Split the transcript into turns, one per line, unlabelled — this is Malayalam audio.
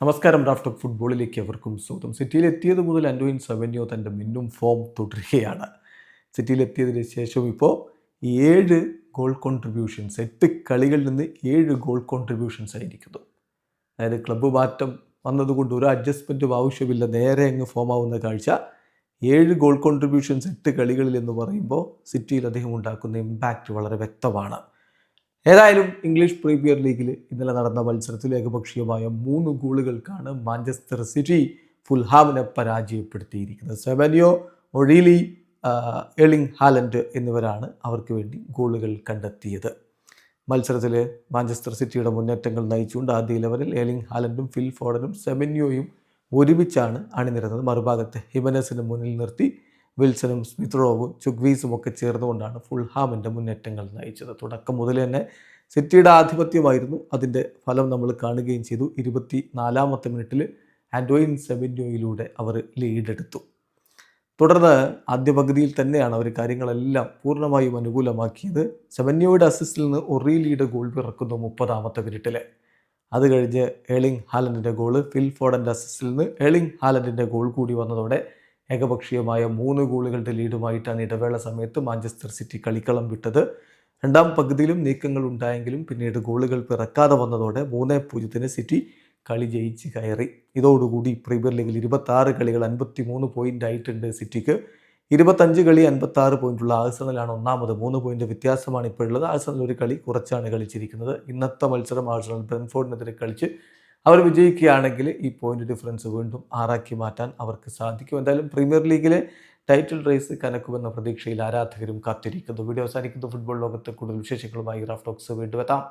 നമസ്കാരം ഡ്രാഫ്റ്റ് ഓഫ് ഫുട്ബോളിലേക്ക് അവർക്കും സ്വാഗതം. സിറ്റിയിലെത്തിയത് മുതൽ അൻഡോയിൻ സെവന്യോ തന്റെ മിന്നും ഫോം തുടരുകയാണ്. സിറ്റിയിലെത്തിയതിന് ശേഷം ഇപ്പോൾ ഏഴ് ഗോൾ കോൺട്രിബ്യൂഷൻസ് എട്ട് കളികളിൽ നിന്ന് ഏഴ് ഗോൾ കോൺട്രിബ്യൂഷൻസ് ആയിരിക്കുന്നു. അതായത് ക്ലബ്ബ് മാറ്റം വന്നതുകൊണ്ട് ഒരു അഡ്ജസ്റ്റ്മെന്റും ആവശ്യമില്ല. നേരെ അങ്ങ് ഫോം ആവുന്ന കാഴ്ച. ഏഴ് ഗോൾ കോൺട്രിബ്യൂഷൻസ് എട്ട് കളികളിൽ എന്ന് പറയുമ്പോൾ സിറ്റിയിൽ അദ്ദേഹം ഉണ്ടാക്കുന്ന ഇമ്പാക്റ്റ് വളരെ വ്യക്തമാണ്. ഏതായാലും ഇംഗ്ലീഷ് പ്രീമിയർ ലീഗിൽ ഇന്നലെ നടന്ന മത്സരത്തിൽ ഏകപക്ഷീയമായ മൂന്ന് ഗോളുകൾക്കാണ് മാഞ്ചസ്റ്റർ സിറ്റി ഫുൽഹാമിനെ പരാജയപ്പെടുത്തിയിരിക്കുന്നത്. സെവനിയോ ഒഴീലി എളിങ് ഹാലൻഡ് എന്നിവരാണ് അവർക്ക് വേണ്ടി ഗോളുകൾ കണ്ടെത്തിയത്. മത്സരത്തിൽ മാഞ്ചസ്റ്റർ സിറ്റിയുടെ മുന്നേറ്റങ്ങൾ നയിച്ചുകൊണ്ട് ആദ്യ ഇലവനിൽ എലിംഗ് ഹാലൻഡും ഫിൽ ഫോർഡനും സെമിന്യോയും ഒരുമിച്ചാണ് അണിനിരുന്നത്. മറുഭാഗത്ത് ഹിമനസിന് മുന്നിൽ നിർത്തി വിൽസണും സ്മിത്രോവും ചുഗ്വീസും ഒക്കെ ചേർന്നുകൊണ്ടാണ് ഫുൾഹാമിന്റെ മുന്നേറ്റങ്ങൾ നയിച്ചത്. തുടക്കം മുതൽ തന്നെ സിറ്റിയുടെ ആധിപത്യമായിരുന്നു. അതിന്റെ ഫലം നമ്മൾ കാണുകയും ചെയ്തു. ഇരുപത്തി നാലാമത്തെ മിനിറ്റിൽ ആൻഡോയിൻ സെമിന്യോയിലൂടെ അവർ ലീഡെടുത്തു. തുടർന്ന് ആദ്യ പകുതിയിൽ തന്നെയാണ് അവർ കാര്യങ്ങളെല്ലാം പൂർണമായും അനുകൂലമാക്കിയത്. സെമന്യോയുടെ അസിസ്റ്റിൽ നിന്ന് ഒറീലിയുടെ ഗോൾ പിറക്കുന്നു മുപ്പതാമത്തെ മിനിറ്റിൽ അത് കഴിഞ്ഞ് ഏളിംഗ് ഹാലൻഡിന്റെ ഗോൾ ഫിൽ അസിസ്റ്റിൽ നിന്ന് ഏളിംഗ് ഹാലൻഡിന്റെ ഗോൾ കൂടി വന്നതോടെ ഏകപക്ഷീയമായ മൂന്ന് ഗോളുകളുടെ ലീഡുമായിട്ടാണ് ഇടവേള സമയത്ത് മാഞ്ചസ്റ്റർ സിറ്റി കളിക്കളം വിട്ടത്. രണ്ടാം പകുതിയിലും നീക്കങ്ങൾ ഉണ്ടായെങ്കിലും പിന്നീട് ഗോളുകൾ പിറക്കാതെ വന്നതോടെ മൂന്ന് പൂജ്യത്തിന് സിറ്റി കളി ജയിച്ച് കയറി. ഇതോടുകൂടി പ്രീമിയർ ലീഗിൽ ഇരുപത്തി ആറ് കളികൾ അൻപത്തി മൂന്ന് പോയിന്റ് ആയിട്ടുണ്ട് സിറ്റിക്ക്. ഇരുപത്തഞ്ച് കളി അൻപത്തി ആറ് പോയിന്റുള്ള ആഴ്സണലാണ് ഒന്നാമത്. മൂന്ന് പോയിന്റ് വ്യത്യാസമാണ് ഇപ്പോഴുള്ളത്. ആഴ്സണൽ ഒരു കളി കുറച്ചാണ് കളിച്ചിരിക്കുന്നത്. ഇന്നത്തെ മത്സരം ആഴ്സണൽ ബ്രെൻഫോർഡിനെതിരെ കളിച്ച് അവർ വിജയിക്കുകയാണെങ്കിൽ ഈ പോയിന്റ് ഡിഫറൻസ് വീണ്ടും ആറാക്കി മാറ്റാൻ അവർക്ക് സാധിക്കും. എന്തായാലും പ്രീമിയർ ലീഗിലെ ടൈറ്റിൽ റേസ് കനക്കുമെന്ന പ്രതീക്ഷയിൽ ആരാധകരും കാത്തിരിക്കുന്നു. വീഡിയോ അവസാനിക്കുന്നു. ഫുട്ബോൾ ലോകത്തെ കൂടുതൽ വിശേഷങ്ങളുമായി റാഫ്റ്റോക്സ് വീണ്ടും എത്താം.